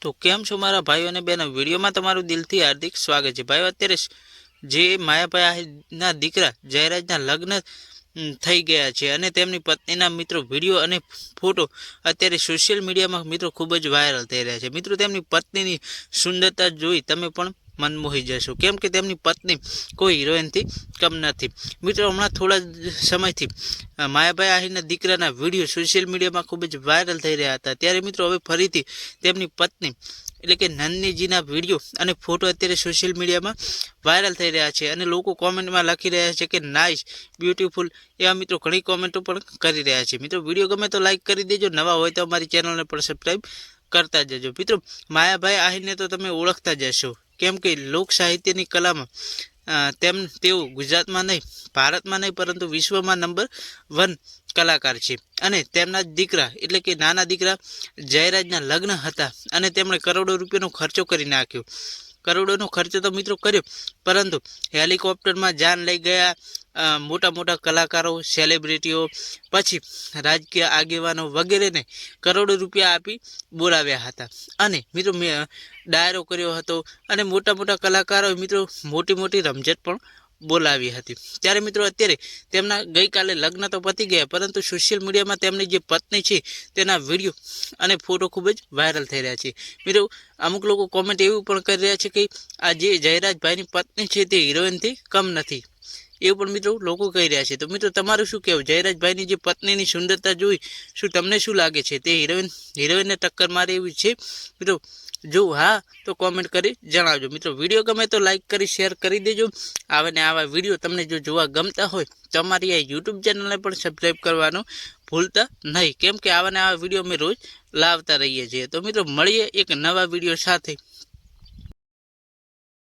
તો કેમ છો મારા ભાઈઓ અને બહેનો? વિડીયોમાં તમારું દિલથી હાર્દિક સ્વાગત છે. ભાઈઓ, અત્યારે જે માયાભાઈના દીકરા જયરાજના લગ્ન થઈ ગયા છે અને તેમની પત્નીના મિત્રો વીડિયો અને ફોટો અત્યારે સોશિયલ મીડિયામાં મિત્રો ખૂબ જ વાયરલ થઈ રહ્યા છે. મિત્રો, તેમની પત્નીની સુંદરતા જોઈ તમે પણ મન મોહી જશો કેમ કે તેમની પત્ની કોઈ હિરોઈનથી કમ નથી. મિત્રો, હમણાં થોડા સમયથી માયાભાઈ આહીરના દીકરાના વીડિયો સોશિયલ મીડિયામાં ખૂબ જ વાયરલ થઈ રહ્યા હતા. ત્યારે મિત્રો, હવે ફરીથી તેમની પત્ની, એટલે કે નંદનીજીના વીડિયો અને ફોટો અત્યારે સોશિયલ મીડિયામાં વાયરલ થઈ રહ્યા છે અને લોકો કોમેન્ટમાં લખી રહ્યા છે કે નાઇસ બ્યુટીફુલ. એવા મિત્રો ઘણી કોમેન્ટો પણ કરી રહ્યા છે. મિત્રો, વીડિયો ગમે તો લાઇક કરી દેજો, નવા હોય તો અમારી ચેનલને પણ સબસ્ક્રાઈબ કરતા જજો. મિત્રો, માયાભાઈ આહીરને તો તમે ઓળખતા જશો કેમ કે લોક સાહિત્યની કલામાં તેમ તેઓ ગુજરાતમાં નહીં, ભારતમાં નહીં, પરંતુ વિશ્વમાં નંબર વન કલાકાર છે. અને તેમના દીકરા, એટલે કે નાના દીકરા જયરાજના લગ્ન હતા અને તેમણે કરોડો રૂપિયાનો ખર્ચો કરી નાખ્યો. કરોડોનો ખર્ચો તો મિત્રો કર્યો. પરંતુ હેલિકોપ્ટરમાં જાન લઈ ગયા મોટા મોટા કલાકારો સેલિબ્રિટીઓ પછી રાજકીય આગેવાનો વગેરેને કરોડો રૂપિયા આપી બોલાવ્યા હતા. અને મિત્રો મેં ડાયરો કર્યો હતો અને મોટા મોટા કલાકારોએ મિત્રો મોટી મોટી રમઝટ પણ બોલાવી હતી. ત્યારે મિત્રો અત્યારે તેમના ગઈકાલે લગ્ન તો પતી ગયા, પરંતુ સોશિયલ મીડિયામાં તેમની જે પત્ની છે, તેના વીડિયો અને ફોટો ખૂબ જ વાયરલ થઈ રહ્યા છે. મિત્રો, અમુક લોકો કોમેન્ટ એવું પણ કરી રહ્યા છે કે આ જે જયરાજભાઈની પત્ની છે તે હિરોઈનથી કમ નથી. એવું પણ મિત્રો લોકો કહી રહ્યા છે. તો મિત્રો તમારું શું કહેવું? જયરાજભાઈની જે પત્નીની સુંદરતા જોઈ, શું તમને શું લાગે છે? તે હિરોઈન, હિરોઈનને ટક્કર મારે એવી છે? મિત્રો, જો હા, તો કોમેન્ટ કરી જણાવજો. મિત્રો, વીડિયો ગમે તો લાઈક કરી શેર કરી દેજો. આવે ને આવા વીડિયો તમને જો જોવા ગમતા હોય તો અમારી આ યુટ્યુબ ચેનલને પણ સબસ્ક્રાઈબ કરવાનું ભૂલતા નહીં. કેમ કે આવા ને આવા વીડિયો અમે રોજ લાવતા રહીએ છીએ. તો મિત્રો, મળીએ એક નવા વીડિયો સાથે.